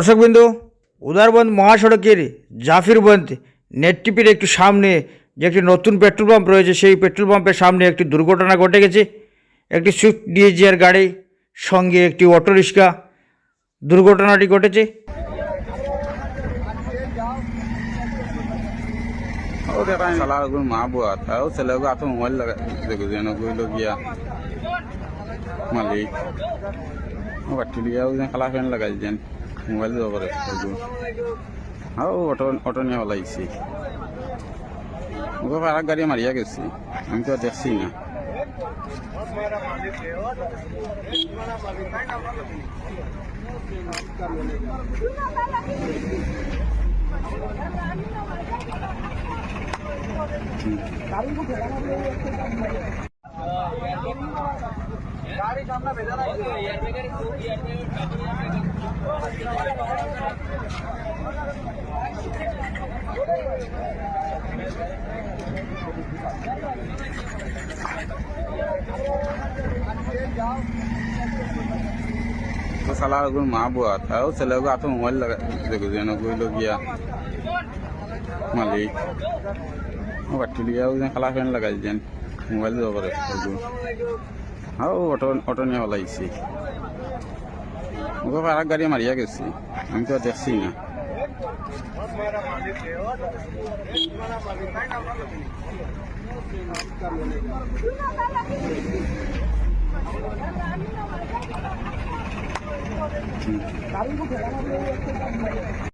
দর্শকবিন্দু উদারবন্দ মহাসড়কের জাফিরবন্দ নেটটিপির একটু সামনে যে একটি নতুন পেট্রোল পাম্প রয়েছে, সেই পেট্রোল পাম্পের সামনে একটি দুর্ঘটনা ঘটে গেছে। একটি সুইফট ডিএজিআর গাড়ি সঙ্গে একটি অটোরিক্সা দুর্ঘটনাটি ঘটেছে। খালা ফ্যান লাগাই যেন। মোবাইল আর ও অটো অটো নিয়ে হলাইছি ওকে আর গাড়ি মারিয়া গেছি। আমি তো দেখছি না। ওগুলো মা বুয়া তা ও ছেলে ওগুলো এত মোবাইল লাগা দেখো যেন ওগুলো গিয়া মালিক ও বাটি দিয়া ওই খালা ফ্যান লাগাই যেন মোবাইল দেওয়া পারে ওগুলো আর ও অটো অটো নিয়ে হলাইছি ওকে আর গাড়ি মারিয়া গেছি। আমি তো দেখছি না।